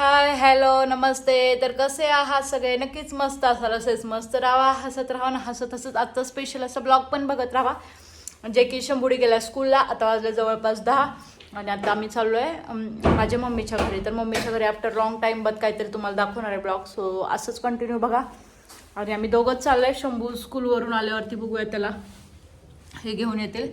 Hi hello नमस्ते. तर कसे आहात सगळे? नक्कीच मस्त असाल असेच मस्त राहा हसत राहा ना हसत हसत आजचा स्पेशल असा ब्लॉग पण बघत राहा. जे की शंभुडी गेल्या स्कूलला आता वाजले जवळपास दहा. आणि आता आम्ही चाललो आहे माझ्या मम्मीच्या घरी. तर मम्मीच्या घरी आफ्टर लॉंग टाईम बद काहीतरी तुम्हाला दाखवणार आहे ब्लॉग सो असंच कंटिन्यू बघा. आणि आम्ही दोघंच चाललो आहे शंभू स्कूलवरून आल्यावरती बघूया त्याला. हे घेऊन येतील.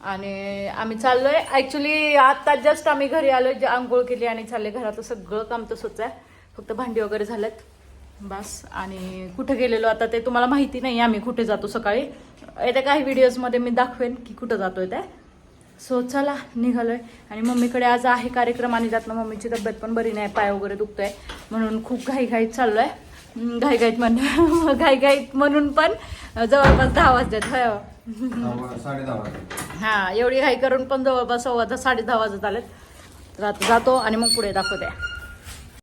आणि आम्ही चाललोय. ऍक्च्युली आता जस्ट आम्ही घरी आलोय जे आंघोळ केली आणि चालले घरातलं सगळं काम तसंच आहे. फक्त भांडी वगैरे झालेत. बस. आणि कुठे गेलेलो आता ते तुम्हाला माहिती नाही आम्ही कुठे जातो सकाळी. येत्या काही व्हिडिओजमध्ये मी दाखवेन की कुठं जातोय ते. सो चला निघालोय. आणि मम्मीकडे आज आहे कार्यक्रम आणि त्यातनं मम्मीची तब्येत पण बरी नाही पाय वगैरे दुखतोय. म्हणून खूप घाईघाईत चाललोय. आहे घाईघाईत म्हण घाईघाईत म्हणून पण जवळपास दहा वाजतात होय. हो. साडे दहा वाजता हा एवढी घाई करून पण जवळपास सव्वा दहा साडे दहा वाजत आलेत. तर आता जातो आणि मग पुढे दाखवते.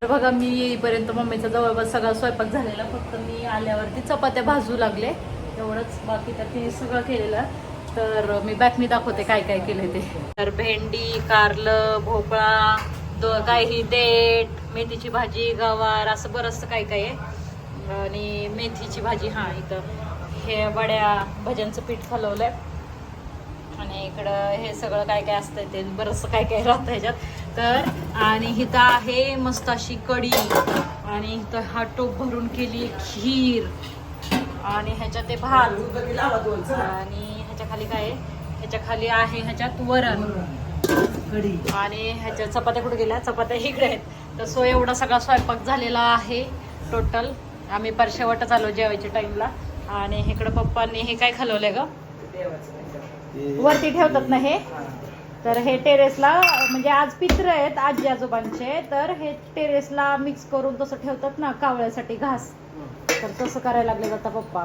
तर बघा मी येईपर्यंत मम्मीचा जवळपास सगळा स्वयंपाक झालेला. फक्त मी आल्यावरती चपात्या भाजू लागले. एवढंच बाकी तर तिने सगळं केलेलं. तर मी बॅकनी दाखवते काय काय केलं ते. तर भेंडी कारलं भोपळा दो काही देठ मेथीची भाजी गवार असं बरंचसं काय काय आहे. आणि मेथीची भाजी हां इथं. हे वड्या भज्यांचं पीठ खालवलंय. आणि इकडं हे सगळं काय काय असतं ते बरंचसं काय काय राहतं ह्याच्यात. तर आणि इथं आहे मस्त अशी कढी आणि इथं हा टोप भरून केली खीर आणि ह्याच्यात ते भात आणि ह्याच्या खाली काय आहे? ह्याच्या खाली आहे ह्याच्यात वरण. आणि ह्याच्या चपात्या कुठे गेल्या? चपात्या इकडे आहेत. तर सो एवढा सगळा स्वयंपाक झालेला आहे टोटल आम्ही पर शेवटच आलो जेवायच्या टाइमला आणि इकडं पप्पांनी हे काय खालवलंय ग? वरती ठेवतात ना हे? तर हे टेरेसला म्हणजे आज पित्र आहेत आजी आजोबांचे तर हे टेरेसला मिक्स करून तसं ठेवतात ना कावळ्यासाठी घास. तर तसं करायला लागले जाता पप्पा.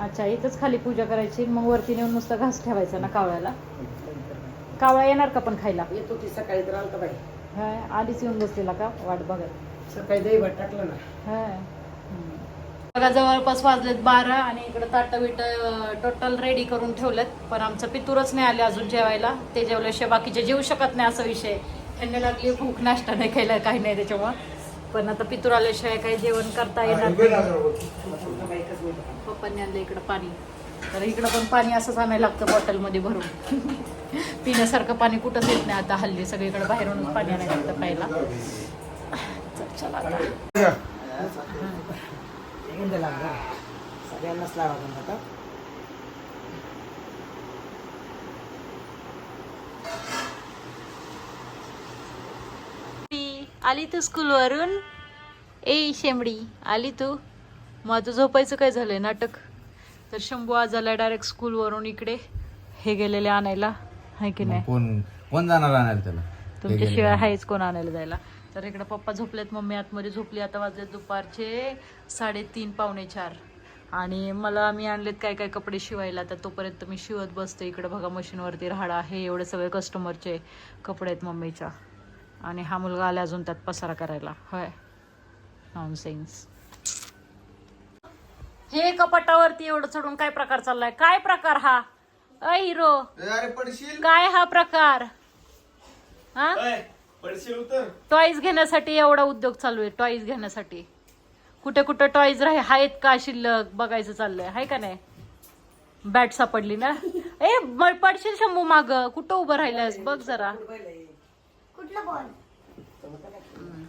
अच्छा इथंच खाली पूजा करायची मग वरती नेऊन नुसतं घास ठेवायचा ना कावळ्याला? कावळा येणार का पण खायला? येतो की सकाळी तर आलता बाई. आधीच येऊन बसलेला का? वाट बघत. सकाळी दही भात टाकलं ना. बघा जवळपास वाजलेत बारा आणि इकडं ताट बिट टोटल रेडी करून ठेवलेत. पण आमचं पितूरच नाही आले अजून जेवायला. ते जेवल्याशिवाय बाकीचे जेवू शकत नाही असा विषय. त्यांना लागली भूक नाश्ता नाही खायला काही नाही त्याच्यामुळं. पण आता पितूर आल्याशिवाय काही जेवण करता येणार नाही. पप्पांनी आणलं इकडं पाणी. तर इकडं पण पाणी असंच आणायला लागतं बॉटलमध्ये भरून. पिण्यासारखं पाणी कुठंच येत नाही आता हल्ली. सगळीकडे बाहेरूनच पाणी आणायला लागतं प्यायला. चल, सगळ्यांनाच लावा आता. आली तू स्कूलवरून. ए शेंबडी आली तू? मग आता झोपायचं काय झालंय? नाटक. तर शंभू आज आला डायरेक्ट स्कूलवरून इकडे. हे गेलेले आणायला. आहे की नाही? कोण कोण जाणार आणायला त्याला? तुमच्याशिवाय आहेच कोण आणायला जायला. तर इकडे पप्पा झोपलेत मम्मी आतमध्ये झोपली. आता वाजले दुपारचे साडेतीन पावणे चार. आणि मला मी आणलेत काय काय कपडे शिवायला. तर तोपर्यंत मी शिवत बसते इकडे बघा मशीनवरती राहाडा आहे. एवढे सगळे कस्टमरचे कपडे आहेत मम्मीच्या. आणि हा मुलगा आला अजून त्यात पसारा करायला. होय. नॉनसेन्स हे कपाटावरती एवढं चढून काय प्रकार चाललाय? काय प्रकार हा? अ हिरो. अरे पडशील? काय हा प्रकार? हा? पडशील उतर. टॉईज घेण्यासाठी एवढा उद्योग चालू आहे टॉईज घेण्यासाठी. कुठे कुठे टॉईज राहे आहेत का शिल्लक? बघायचं चाललंय. हाय का नाही? बॅट सापडली ना? ए म- पडशील शंभू माग. कुठं उभं राहिल्यास बघ जरा. कुठलं बॉल.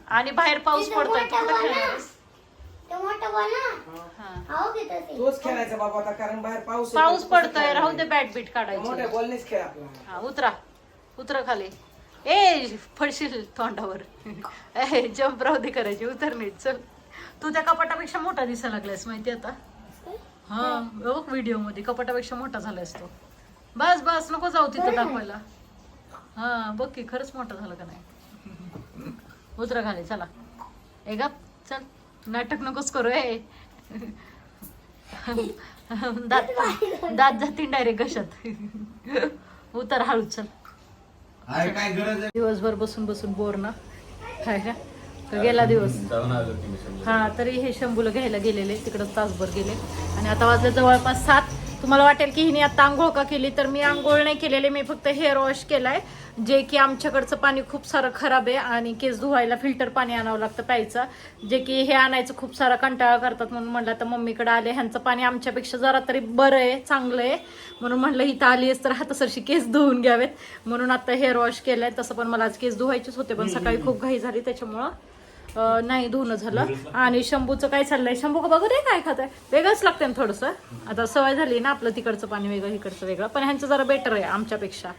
आणि बाहेर पाऊस पडतोय. तू कुठं खेळणारेस? ते मोठं बॉल ना? हा. हो घेत ते तोच खेळायचा बाबा आता कारण बाहेर पाऊस पडतोय? राहू दे बॅट बीट मोठ्या काढायची बॉलनेच खेळ आपला. हा उतरा. उतरा खाली. ए पडशील तोंडावर. ए जम्प राहू दे करायची उतर नीट चल. तू त्या कपाटापेक्षा मोठा दिसायला लागलायस माहिती आता? हा बघ व्हिडिओमध्ये कपाटापेक्षा मोठा झालायस तो. बस बस नको जाऊ तिथं दाखवायला. हा बघ की खरंच मोठा झाला का नाही? उतरा खाली चला. ए गा चल. नाटक नकोच करू ए. दात दात जातील डायरेक्ट घशात. उतर हळू चल. अरे काय गरज आहे? दिवसभर बसून बसून बोर ना. काय का? तर गेला दिवस. हा तरी हे शंभूला घ्यायला गेलेले तिकडं तासभर गेले. आणि आता वाजले जवळपास सात. तुम्हाला वाटेल की हिने आता आंघोळ का केली? तर मी आंघोळ नाही केलेले मी फक्त हेअर वॉश केलाय जे की आमच्याकडचं पाणी खूप सारं खराब आहे आणि केस धुवायला फिल्टर पाणी आणावं लागतं प्यायचं. जे की हे आणायचं खूप सारा कंटाळा करतात म्हणून म्हणलं तर मम्मीकडे आले ह्यांचं पाणी आमच्यापेक्षा जरा तरी बरं आहे चांगलं आहे. म्हणून म्हणलं इथं आली आहेस तर हातासरशी केस धुवून घ्यावेत. म्हणून आता हेअर वॉश केलंय. तसं पण मला आज केस धुवायचेच होते पण सकाळी खूप घाई झाली त्याच्यामुळं. नाही धुणं झालं. आणि शंभूचं काय चाललंय? शंभू का बघू दे काय खात आहे वेगळंच लागतंय ना थोडंसं. आता सवय झाली ना आपलं तिकडचं पाणी वेगळं इकडचं वेगळं. पण ह्यांचं जरा बेटर आहे आमच्यापेक्षा.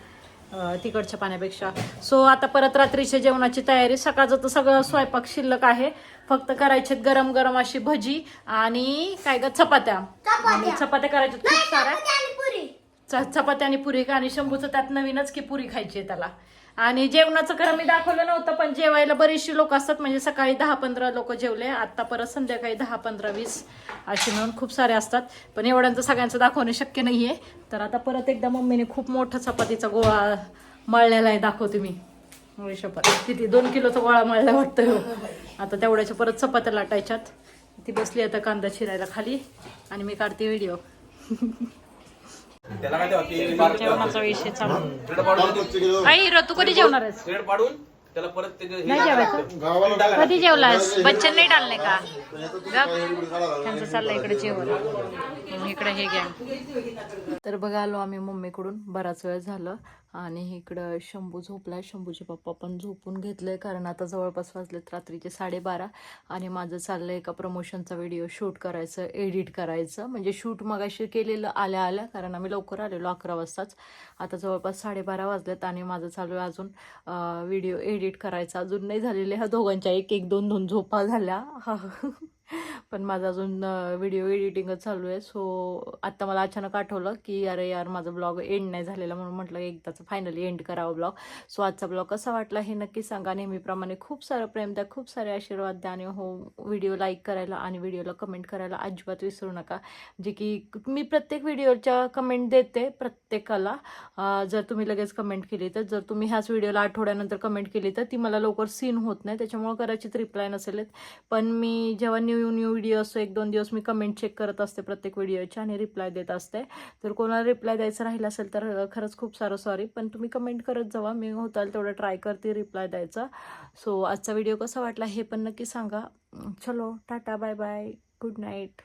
तिकडच्या पाण्यापेक्षा. सो आता परत रात्रीच्या जेवणाची तयारी. सकाळचं तर सगळं स्वयंपाक शिल्लक आहे. फक्त करायचे गरम गरम अशी भजी आणि काय ग? चपात्या. आणि चपात्या करायच्या खूप साऱ्या. आणि पुरी च- आणि पुरी आणि शंभूचं त्यात नवीनच की पुरी खायची आहे त्याला. आणि जेवणाचं खरं मी दाखवलं नव्हतं पण जेवायला बरीचशी लोक असतात. म्हणजे सकाळी दहा पंधरा लोक जेवले आत्ता परत संध्याकाळी दहा पंधरा वीस असे मिळून खूप सारे असतात. पण एवढ्यांचं सगळ्यांचं दाखवणं शक्य नाहीये. तर आता परत एकदा मम्मीने खूप मोठा चपातीचा गोळा मळलेला आहे दाखवते मी. शपथ किती? दोन किलोचा गोळा मळला वाटतं हो. आता तेवढ्याच्या परत चपात्या लाटायच्यात. ती बसली आता कांदा चिरायला खाली आणि मी काढते व्हिडिओ. जेवणाचा विषय चालू. आई तू कधी जेवणार आहेस? ब्रेड पाडून त्याला परत त्याचे नाही जेवायचं कधी जेवलास? बच्चन नाही टाळले का. त्यांचं चाललंय इकडे जेवण. इकडे हे घ्या. तर बघा आलो आम्ही मम्मीकडून. बराच वेळ झालं. आणि इकडं शंभू झोपला शंभूचे पप्पा पण झोपून घेतलंय कारण आता जवळपास वाजलेत रात्रीचे साडेबारा आणि माझं चाललं आहे एका प्रमोशनचा व्हिडिओ शूट करायचं एडिट करायचं. म्हणजे शूट मगाशी केलेलं आल्या आल्या कारण आम्ही लवकर आलेलो अकरा वाजताच. आता जवळपास साडेबारा वाजलेत आणि माझं चालू आहे अजून व्हिडिओ एडिट करायचा. अजून नाही झालेले ह्या दोघांच्या एक एक दोन दोन झोपा झाल्या. हा. पण माझा अजून व्हिडिओ एडिटिंगच चालू आहे. सो आत्ता मला अचानक आठवलं की अरे यार माझा ब्लॉग एंड नाही झालेला म्हणून म्हटलं एकदाचं फायनली एंड करावं ब्लॉग सो आजचा ब्लॉग कसा वाटला हे नक्की सांगा. नेहमीप्रमाणे खूप सारं प्रेम द्या खूप सारे आशीर्वाद द्या. आणि हो व्हिडिओ लाईक करायला आणि व्हिडिओला कमेंट करायला अजिबात विसरू नका. जे की मी प्रत्येक व्हिडिओच्या कमेंट देते प्रत्येकाला. जर तुम्ही लगेच कमेंट केली तर जर तुम्ही ह्याच व्हिडिओला आठवड्यानंतर कमेंट केली तर ती मला लवकर सीन होत नाही. त्याच्यामुळे कदाचित रिप्लाय नसेल पण मी जेव्हा न्यू न्यू न्यू व्हिडिओ असतो एक दोन दिवस मी कमेंट चेक करत असते प्रत्येक व्हिडिओच्या आणि रिप्लाय देत असते. तर कोणाला रिप्लाय द्यायचं राहिलं असेल तर खरंच खूप सारं सॉरी पण तुम्ही कमेंट करत जावा. मी होताल तेवढं ट्राय करते रिप्लाय द्यायचा. सो आजचा व्हिडिओ कसा वाटला हे पण नक्की सांगा. चलो tata bye bye good night